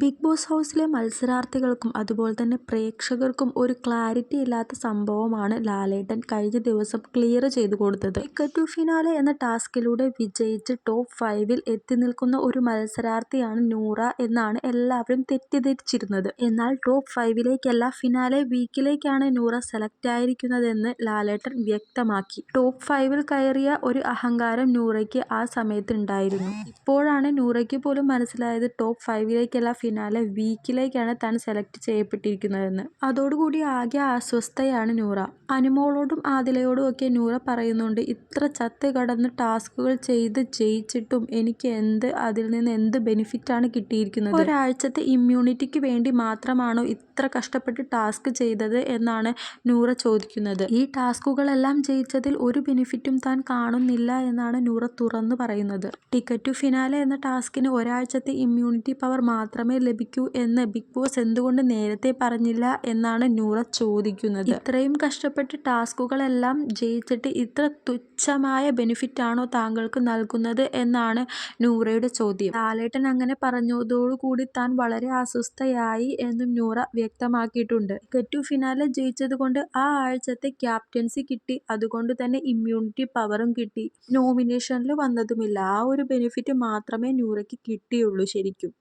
Big boss ഹൗസിലെ മത്സരാർത്ഥികൾക്കും അതുപോലെ തന്നെ പ്രേക്ഷകർക്കും ഒരു ക്ലാരിറ്റി ഇല്ലാത്ത സംഭവമാണ് ലാലേട്ടൻ കഴിഞ്ഞ ദിവസം ക്ലിയർ ചെയ്തു കൊടുത്തത്. ടിക്കറ്റ് ടു ഫിനാലെ എന്ന ടാസ്കിലൂടെ വിജയിച്ച് ടോപ്പ് ഫൈവിൽ എത്തി നിൽക്കുന്ന ഒരു മത്സരാർത്ഥിയാണ് നൂറ എന്നാണ് എല്ലാവരും തെറ്റിദ്ധരിച്ചിരുന്നത്. എന്നാൽ ടോപ്പ് ഫൈവിലേക്കല്ല ഫിനാലെ വീക്കിലേക്കാണ് നൂറ സെലക്ട് ആയിരിക്കുന്നതെന്ന് ലാലേട്ടൻ വ്യക്തമാക്കി. ടോപ്പ് ഫൈവിൽ കയറിയ ഒരു അഹങ്കാരം നൂറയ്ക്ക് ആ സമയത്തുണ്ടായിരുന്നു ഇപ്പോഴാണ് നൂറയ്ക്ക് പോലും മനസ്സിലായത് ടോപ്പ് ഫൈവിലേക്കല്ല ഫിനാലെ വീക്കിലേക്കാണ് താൻ സെലക്ട് ചെയ്യപ്പെട്ടിരിക്കുന്നതെന്ന്. അതോടുകൂടി ആകെ അസ്വസ്ഥയാണ് നൂറ. അനുമോളോടും ആദിലയോടും ഒക്കെ നൂറ പറയുന്നുണ്ട് ഇത്ര ചത്ത് കടന്ന് ടാസ്കുകൾ ചെയ്ത് ജയിച്ചിട്ടും എനിക്ക് എന്ത് അതിൽ നിന്ന് എന്ത് ബെനിഫിറ്റാണ് കിട്ടിയിരിക്കുന്നത്. ഒരാഴ്ചത്തെ ഇമ്മ്യൂണിറ്റിക്ക് വേണ്ടി മാത്രമാണോ ഇത്ര കഷ്ടപ്പെട്ട് ടാസ്ക് ചെയ്തത് എന്നാണ് നൂറ ചോദിക്കുന്നത്. ഈ ടാസ്കുകളെല്ലാം ജയിച്ചതിൽ ഒരു ബെനിഫിറ്റും താൻ കാണുന്നില്ല എന്നാണ് നൂറ തുറന്നു പറയുന്നത്. ടിക്കറ്റ് ടു ഫിനാലെ എന്ന ടാസ്കിന് ഒരാഴ്ചത്തെ ഇമ്മ്യൂണിറ്റി പവർ മാത്രമേ ലഭിക്കൂ എന്ന് ബിഗ് ബോസ് എന്തുകൊണ്ട് നേരത്തെ പറഞ്ഞില്ല എന്നാണ് നൂറ ചോദിക്കുന്നത്. ഇത്രയും കഷ്ടപ്പെട്ട് ടാസ്കുകളെല്ലാം ജയിച്ചിട്ട് ഇത്ര തുച്ഛമായ ബെനിഫിറ്റ് ആണോ താങ്കൾക്ക് നൽകുന്നത് എന്നാണ് നൂറയുടെ ചോദ്യം. ലാലേട്ടൻ അങ്ങനെ പറഞ്ഞതോടുകൂടി താൻ വളരെ അസ്വസ്ഥയായി എന്നും നൂറ വ്യക്തമാക്കിയിട്ടുണ്ട്. ഗെറ്റു ഫിനാലെ ജയിച്ചതുകൊണ്ട് ആ ആഴ്ചത്തെ ക്യാപ്റ്റൻസി കിട്ടി അതുകൊണ്ട് തന്നെ ഇമ്മ്യൂണിറ്റി പവറും കിട്ടി. നോമിനേഷനിൽ വന്നതുമില്ല. ആ ഒരു ബെനിഫിറ്റ് മാത്രമേ നൂറയ്ക്ക് കിട്ടിയുള്ളൂ ശരിക്കും.